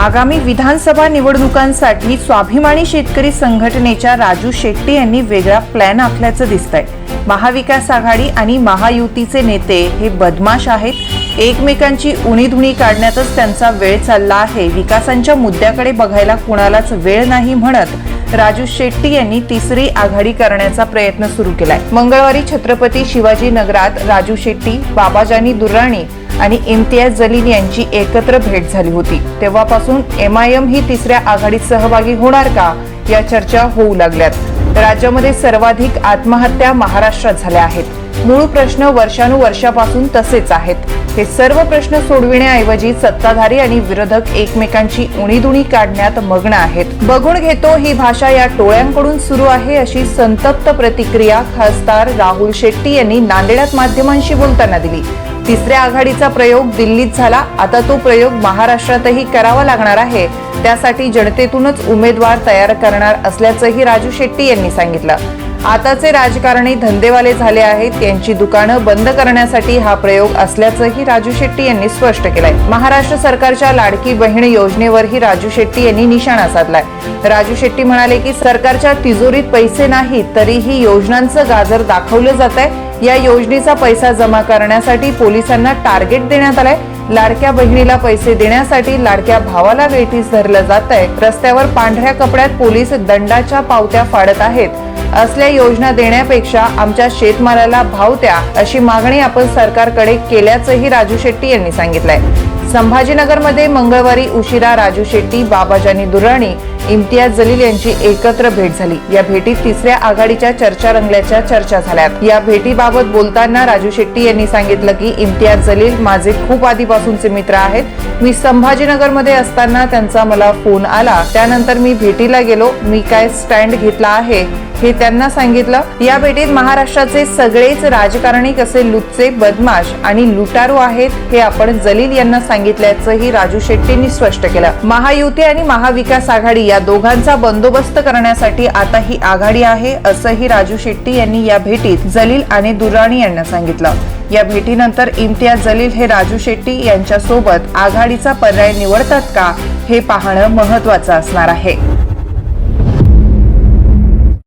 आगामी विधानसभा निवडणुकांसाठी स्वाभिमानी शेतकरी संघटनेच्या राजू शेट्टी यांनी वेगळा प्लॅन आखल्याचं दिसतंय. महाविकास आघाडी आणि महायुतीचे नेते हे बदमाश आहेत. एकमेकांची उणीधुणी काढण्यातच त्यांचा वेळ चालला आहे. विकासांच्या मुद्द्याकडे बघायला कुणालाच वेळ नाही म्हणत राजू शेट्टी यांनी तिसरी आघाडी करण्याचा प्रयत्न सुरू केलाय. मंगळवारी छत्रपती शिवाजी नगरात राजू शेट्टी बाबाजानी दुर्राणी आणि इम्तियाज जलील यांची एकत्र भेट झाली होती. तेव्हापासून एम आय एम ही तिसऱ्या आघाडीत सहभागी होणार का या चर्चा होऊ लागल्यात. राज्यामध्ये सर्वाधिक आत्महत्या महाराष्ट्रात झाल्या आहेत. मूळ प्रश्न वर्षानुवर्षापासून तसेच आहेत. हे सर्व प्रश्न सोडविण्याऐवजी सत्ताधारी आणि विरोधक एकमेकांची उणीदुणी काढण्यात मग्न आहेत. बघून घेतो ही भाषा या टोळ्यांकडून सुरू आहे अशी संतप्त प्रतिक्रिया खासदार राहुल शेट्टी यांनी नांदेडात माध्यमांशी बोलताना दिली. तिसऱ्या आघाडीचा प्रयोग दिल्लीत झाला. आता तो प्रयोग महाराष्ट्रातही करावा लागणार आहे. त्यासाठी जनतेतूनच उमेदवार तयार करणार असल्याचंही राजू शेट्टी यांनी सांगितलं. आताचे राजकारणी धंदेवाले झाले आहेत. यांची दुकानं बंद करण्यासाठी हा प्रयोग असल्याचंही राजू शेट्टी यांनी स्पष्ट केलंय. महाराष्ट्र सरकारच्या लाडकी बहीण योजनेवरही राजू शेट्टी यांनी निशाणा साधलाय. राजू शेट्टी म्हणाले की सरकारच्या तिजोरीत पैसे नाहीत तरीही योजनांचं गाजर दाखवलं जात आहे या योजनेचा पैसा जमा करण्यासाठी पोलिसांना टार्गेट देण्यात आलंय. लाडक्या बहिणीला पैसे देण्यासाठी लाडक्या भावाला वेठीस धरलं जात आहे रस्त्यावर पांढऱ्या कपड्यात पोलीस दंडाच्या पावत्या फाडत आहेत. असल्या योजना देण्यापेक्षा आमच्या शेतमालाला भाव द्या अशी मागणी आपण सरकारकडे केल्याचंही राजू शेट्टी यांनी सांगितलंय. संभाजीनगरमध्ये मंगळवारी उशिरा राजू शेट्टी बाबाजानी दुर्राणी इम्तियाज जलील यांची एकत्र भेट झाली. या भेटीत तिसऱ्या आघाडीच्या चर्चा रंगल्याच्या चर्चा झाल्यात. या भेटीबाबत बोलताना राजू शेट्टी यांनी सांगितलं की इम्तियाज जलील माझे खूप आधीपासूनचे मित्र आहेत. मी संभाजीनगरमध्ये असताना त्यांचा मला फोन आला. त्यानंतर मी भेटीला गेलो. मी काय स्टँड घेतला आहे? हे त्यांना सांगितलं. या भेटीत महाराष्ट्राचे सगळेच राजकारणी कसे लुच्चे बदमाश आणि लुटारू आहेत हे आपण जलील यांना सांगितल्याचंही राजू शेट्टींनी स्पष्ट केलं. महायुती आणि महाविकास आघाडी या दोघांचा बंदोबस्त करण्यासाठी आता ही आघाडी आहे असंही राजू शेट्टी यांनी या भेटीत जलील आणि दुराणी यांना सांगितलं. या भेटीनंतर इम्तियाज जलील हे राजू शेट्टी यांच्यासोबत आघाडीचा पर्याय निवडतात का हे पाहणं महत्वाचं असणार आहे.